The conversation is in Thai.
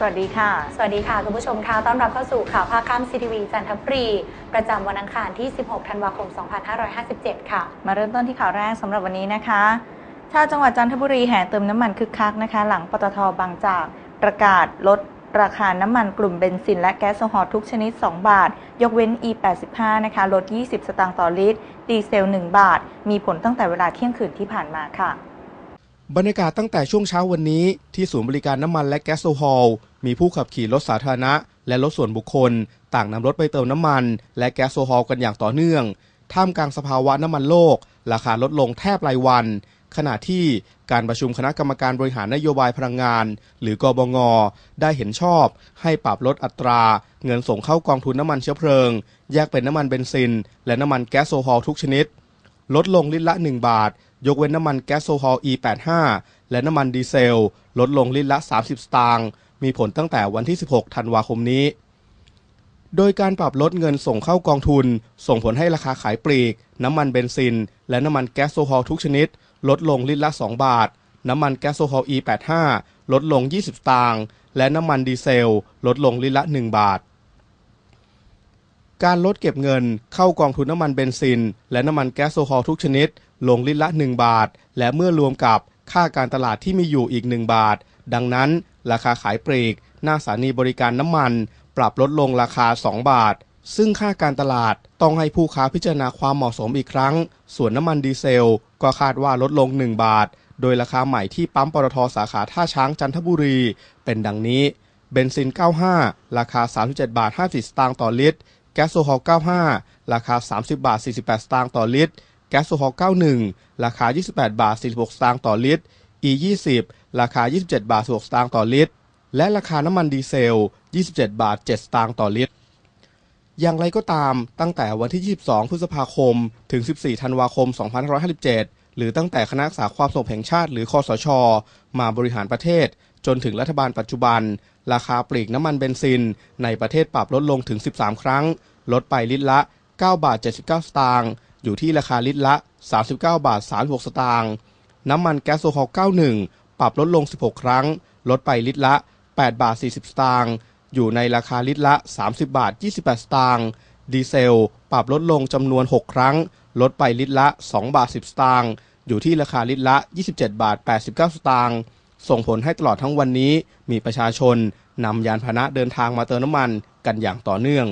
สวัสดีค่ะ สวัสดีค่ะ คุณผู้ชมค่ะ ต้อนรับเข้าสู่ข่าวภาคค่ำซีทีวีจันทบุรี ประจำวันอังคารที่ 16 ธันวาคม 2557 ค่ะ มาเริ่มต้นที่ข่าวแรกสำหรับวันนี้นะคะ ชาวจังหวัดจันทบุรีแห่เติมน้ำมันคึกคักนะคะ หลังปตทบางจากประกาศลดราคาน้ำมันกลุ่มเบนซินและแก๊สโซฮอลทุกชนิด 2 บาท ยกเว้น E85 นะคะ ลด 20 สตางค์ต่อลิตร ดีเซล 1 บาท มีผลตั้งแต่เวลาเที่ยงคืนที่ผ่านมาค่ะ บรรยากาศตั้งแต่ช่วงเช้าวันนี้ที่ศูนย์บริการน้ำมันและแก๊สโซฮอลมีผู้ขับขี่รถสาธารณะ และรถส่วนบุคคล ต่างนำรถไปเติมน้ำมัน และแก๊สโซฮอลกันอย่างต่อเนื่อง ท่ามกลางสภาวะน้ำมันโลก ราคาลดลงแทบรายวัน ขณะที่การประชุมคณะกรรมการบริหารนโยบายพลังงาน หรือกบง ได้เห็นชอบ ให้ปรับลดอัตรา เงินส่งเข้ากองทุนน้ำมันเชื้อเพลิง แยกเป็นน้ำมันเบนซิน และน้ำมันแก๊สโซฮอลทุกชนิด ลดลงลิตรละ 1 บาท ยกเว้นน้ำมันแก๊สโซฮอล์ E85 และน้ำมันดีเซล ลดลงลิตรละ 30 สตางค์ มีผลตั้งแต่วันที่ 16 ธันวาคมนี้ โดยการปรับลดเงินส่งเข้ากองทุน ส่งผลให้ราคาขายปลีก น้ำมันเบนซิน และน้ำมันแก๊สโซฮอลทุกชนิด ลดลงลิตรละ 2 บาท น้ำมันแก๊สโซฮอล E85 ลดลง 20 สตางค์ และน้ำมันดีเซล ลดลงลิตรละ 1 บาท การลดเก็บเงินเข้ากองทุนน้ำมันเบนซิน และน้ำมันแก๊สโซฮอลทุกชนิด ลงลิตรละ 1 บาท และเมื่อรวมกับค่าการตลาดที่มีอยู่อีก 1 บาท ดังนั้นราคาขายปลีก หน้าสถานีบริการน้ำมัน ปรับลดลงราคา 2 บาท ซึ่งค่าการตลาดต้องให้ผู้ค้าพิจารณาความเหมาะสมอีกครั้ง ส่วนน้ำมันดีเซล ก็คาดว่าลดลง 1 บาท โดยราคาใหม่ที่ปั๊มปตทสาขาท่าช้างจันทบุรี เป็นดังนี้ เบนซิน 95 ราคา 37 บาท54สตางค์ต่อลิตร ก๊สโซฮอล์95 ราคา 30 บาท 48 สตางค์ต่อลิตร แก๊สโซฮอล์91 ราคา 28 บาท 46 สตางค์ต่อลิตร E20 ราคา 27 บาท 16 สตางค์ต่อลิตร และราคาน้ำมันดีเซล 27 บาท 7 สตางค์ต่อลิตร อย่างไรก็ตาม ตั้งแต่วันที่ 22 พฤษภาคม ถึง 14 ธันวาคม 2557 หรือตั้งแต่คณะรักษาความสงบแห่งชาติ หรือคอสช มาบริหารประเทศ จนถึงรัฐบาลปัจจุบัน ราคาปลีกน้ำมันเบนซิน ในประเทศปรับลดลงถึง 13 ครั้ง ลดไปลิตรละ 9 บาท 79 สตางค์อยู่ที่ราคาลิตรละ 39 บาท 36 สตางค์น้ำมันแก๊สโซฮอล91 ปรับลดลง 16 ครั้ง ลดไปลิตรละ 8 บาท 40 สตางค์อยู่ในราคาลิตรละ 30 บาท 28 สตางค์ดีเซล ปรับลดลงจำนวน 6 ครั้ง ลดไปลิตรละ 2 บาท 10 สตางค์ อยู่ที่ราคาลิตรละ 27 บาท 89 สตางค์ส่งผลให้ตลอดทั้งวันนี้มีประชาชนนำยานพาหนะเดินทางมาเติมน้ำมันกันอย่างต่อเนื่อง